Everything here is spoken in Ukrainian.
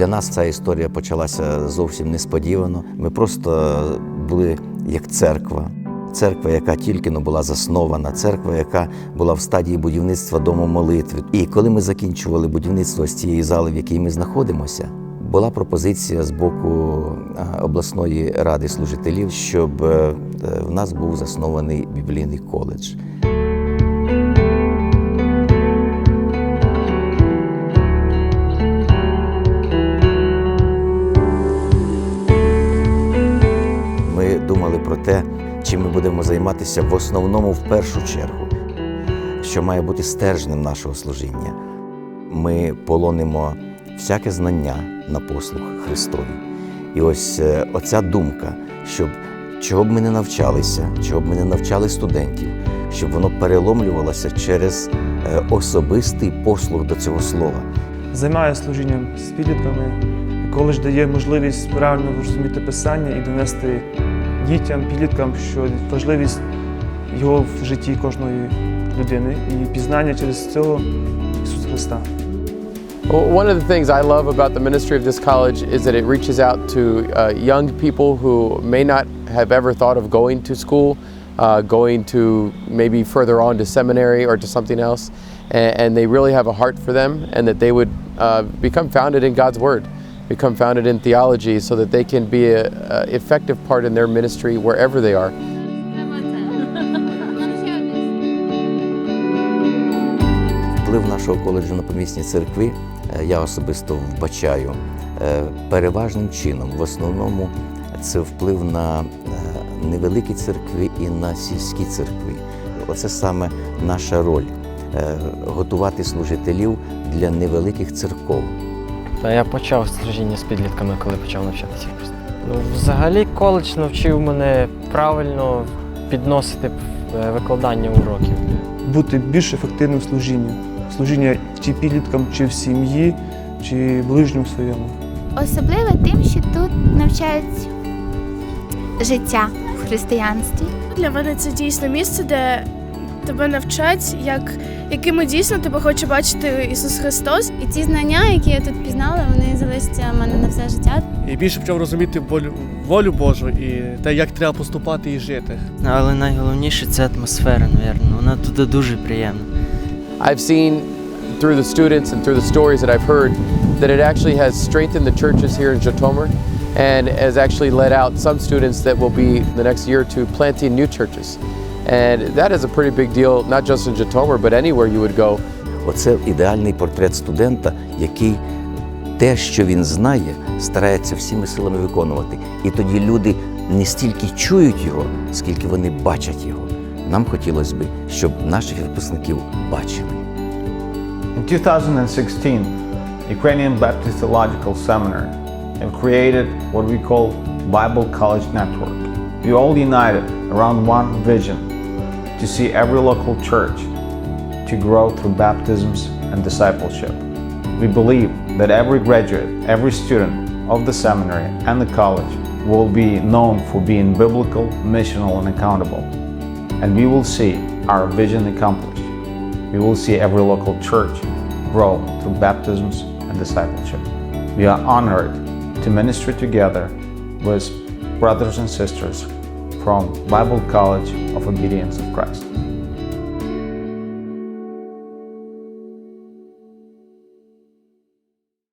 Для нас ця історія почалася зовсім несподівано. Ми просто були як церква. Церква, яка тільки но була заснована, церква, яка була в стадії будівництва дому молитви. І коли ми закінчували будівництво з цієї зали, в якій ми знаходимося, була пропозиція з боку обласної ради служителів, щоб е, в нас був заснований біблійний коледж. Будемо займатися в основному в першу чергу, що має бути стержнем нашого служіння. Ми полонимо всяке знання на послуг Христові. І ось е, оця думка, щоб чого б ми не навчалися, чого б ми не навчали студентів, щоб воно переломлювалося через е, особистий послуг до цього слова. Займаюся служінням з підлітками. Коледж дає можливість правильно розуміти писання і донести дітям, підліткам, що важливість його в житті кожної людини і пізнання через цього Ісуса Христа. Well, one of the things I love about the ministry of this college is that it reaches out to uh, young people who may not have ever thought of going to school, uh, going to maybe further on to seminary or to something else, and, and they really have a heart for them, and that they would uh, become founded in God's Word, Become founded in theology, so that they can be an effective part in their ministry wherever they are. Вплив нашого коледжу на помісні церкви е, я особисто вбачаю е, переважним чином. В основному це вплив на е, невеликі церкви і на сільські церкви. Оце саме наша роль готувати служителів для невеликих церков. Та я почав служіння з підлітками, коли почав навчатися. Ну, взагалі, коледж навчив мене правильно підносити е, викладання уроків. Бути більш ефективним в служінні. Служіння чи підліткам, чи в сім'ї, чи ближньому своєму. Особливо тим, що тут навчають життя в християнстві. Для мене це дійсно місце, де тебе навчать, як, якими дійсно тебе хоче бачити Ісус Христос. І ці знання, які я тут пізнала, вони залишаться в мене на все життя. і більше почав розуміти волю, волю Божу і те, як треба поступати і жити. Але найголовніше це атмосфера, мабуть. Вона туди дуже приємна. I've seen through the students and through the stories that I've heard that it actually has strengthened the churches here in Zhytomyr and has actually led out some students that will be the next year or two planting new churches. And that is a pretty big deal, not just in Zhytomyr, but anywhere you would go. Оце ідеальний портрет студента, який те, що він знає, старається всіми силами виконувати. І тоді люди не стільки чують його, скільки вони бачать його. Нам хотілося б, щоб наших випускників бачили. In 2016, Ukrainian Baptist Theological Seminary have created what we call Bible College Network. We all united around one vision to see every local church to grow through baptisms and discipleship. We believe that every graduate, every student of the seminary and the college will be known for being biblical, missional, and accountable. And we will see our vision accomplished we will see every local church grow through baptisms and discipleship. We are honored to minister together with brothers and sisters from Bible College of Obedience of Christ.